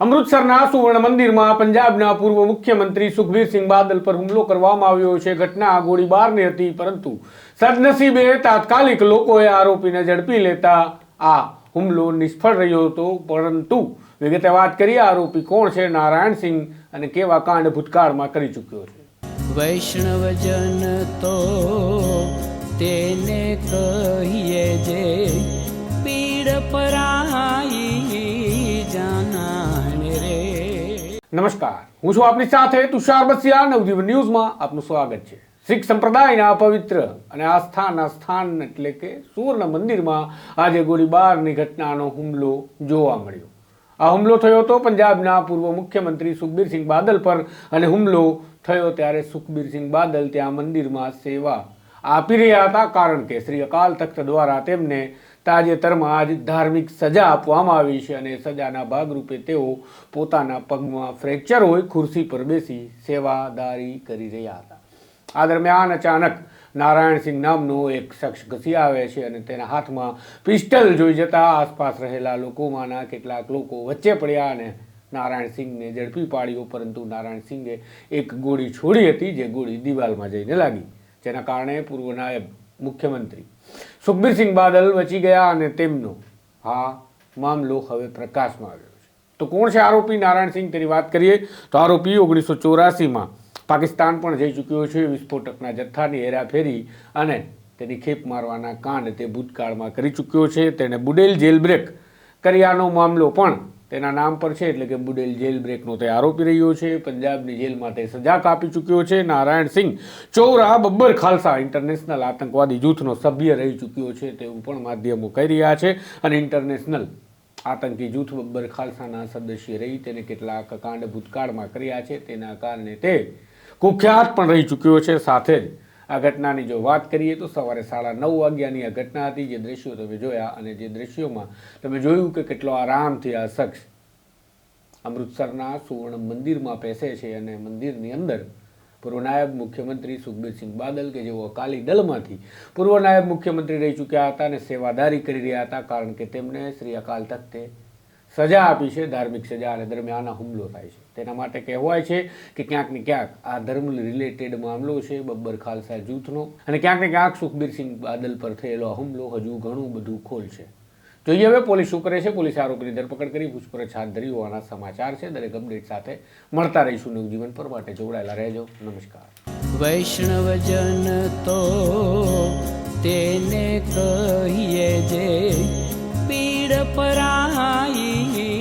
અમૃતસરના સુવર્ણ મંદિરમાં પંજાબના પૂર્વ મુખ્યમંત્રી સુખબીરસિંહ બાદલ પર હુમલો કરવામાં આવ્યો છે. ઘટના ગોળીબારની હતી, પરંતુ સદનસીબે તાત્કાલિક લોકોએ આરોપીને ઝડપી લેતા આ હુમલો નિષ્ફળ રહ્યો હતો. પરંતુ વિગતે વાત કરીએ, આરોપી કોણ છે? નારાયણસિંહ અને કેવા કાંડ ભૂતકાળમાં કરી ચૂક્યો છે? વૈષ્ણવજન તો તેને કહીએ જે પીડ પરાઈ નમસ્કાર. હું છું આપની સાથે તુષાર બસિયા. નવજીવન ન્યૂઝમાં આપનું સ્વાગત છે. શીખ સંપ્રદાયના પવિત્ર અને આસ્થાના સ્થાન એટલે કે સુવર્ણ મંદિરમાં આજે ગોળીબારની ઘટનાનો હુમલો જોવા મળ્યો. આ હુમલો થયો હતો પંજાબના પૂર્વ મુખ્યમંત્રી સુખબીરસિંહ બાદલ પર અને હુમલો થયો ત્યારે સુખબીરસિંહ બાદલ ત્યાં મંદિરમાં સેવા આપી રહ્યા હતા કારણ કે શ્રી અકાલ તખ્ત દ્વારા તેમને તાજેતરમાં આજ ધાર્મિક સજા આપવામાં આવી છે અને સજાના ભાગરૂપે તેઓ પોતાના પગમાં ફ્રેક્ચર હોય ખુરશી પર બેસી સેવાદારી કરી રહ્યા હતા. આ દરમિયાન અચાનક નારાયણસિંહ નામનો એક શખ્સ ઘસી આવે છે અને તેના હાથમાં પિસ્ટલ જોઈ જતા આસપાસ રહેલા લોકોમાંના કેટલાક લોકો વચ્ચે પડ્યા અને નારાયણસિંહને ઝડપી પાડ્યો, પરંતુ નારાયણસિંહે એક ગોળી છોડી હતી, જે ગોળી દિવાલમાં જઈને લાગી. જેના કારણે પૂર્વ નાયબ મુખ્યમંત્રી. સુખબીરસિંહ બાદલ બચી ગયા અને તેમનો આ મામલો હવે પ્રકાશમાં આવ્યો છે. તો કોણ છે આરોપી? નારાયણસિંહ, તેની વાત કરીએ તો આરોપી ઓગણીસો ચોરાસીમાં પાકિસ્તાન પણ જઈ ચૂક્યો છે, વિસ્ફોટકના જથ્થાની હેરાફેરી અને તેની ખેપ મારવાના કાંડ તે ભૂતકાળમાં કરી ચૂક્યો છે. તેણે બુડેલ જેલ બ્રેક કર્યાનો મામલો પણ તેના નામ પર છે એટલે કે બુડેલ જેલ બ્રેકનો તે આરોપી રહ્યો છે. પંજાબની જેલમાં તે સજા કાપી ચૂક્યો છે. નારાયણ સિંહ ચૌરા બબ્બર ખાલસા ઇન્ટરનેશનલ આતંકવાદી જૂથનો સભ્ય રહી ચૂક્યો છે તેવું પણ માધ્યમો કહી રહ્યા છે. અને ઇન્ટરનેશનલ આતંકી જૂથ બબ્બર ખાલસાના સદસ્ય રહી તેને કેટલાક કાંડ ભૂતકાળમાં કર્યા છે. તેના કારણે તે કુખ્યાત પણ રહી ચૂક્યો છે. સાથે જ આ ઘટનાની જો વાત કરીએ તો સવારે સાડા નવ વાગ્યાની આ ઘટના હતી. જે દ્રશ્યો તમે જોયા અને જે દ્રશ્યોમાં તમે જોયું કે કેટલો આરામથી આ શખ્સ અમૃતસરના સુવર્ણ મંદિરમાં બેસે છે અને મંદિરની અંદર પૂર્વ નાયબ મુખ્યમંત્રી સુખબીરસિંહ બાદલ કે જેઓ અકાલી દળમાંથી પૂર્વ નાયબ મુખ્યમંત્રી રહી ચૂક્યા હતા અને સેવાદારી કરી રહ્યા હતા, કારણ કે તેમને શ્રી અકાલ તખ્તે સજા આપી છે, ધાર્મિક સજા અને દરમિયાન હુમલો થાય છે. તેના માટે કહેવાય છે કે ક્યાંક ને ક્યાંક આ ધર્મ રિલેટેડ મામલો છે, બબ્બર ખાલસા જૂથનો, અને ક્યાંક ને ક્યાંક સુખબીરસિંહ બાદલ પર થયેલો હુમલો હજુ ઘણું બધું ખોલ છે. જોઈએ હવે પોલીસ શું કરે છે? પોલીસ આરોપીની ધરપકડ કરી, પૂછપરછ હાથ ધરી, હોવાના સમાચાર છે. દરેક અપડેટ સાથે મળતા રહીશું નવજીવન પર. માટે જોડાયેલા રહેજો. નમસ્કાર. વૈષ્ણવજન તો તેને કહીએ જે પીડ પરાઈ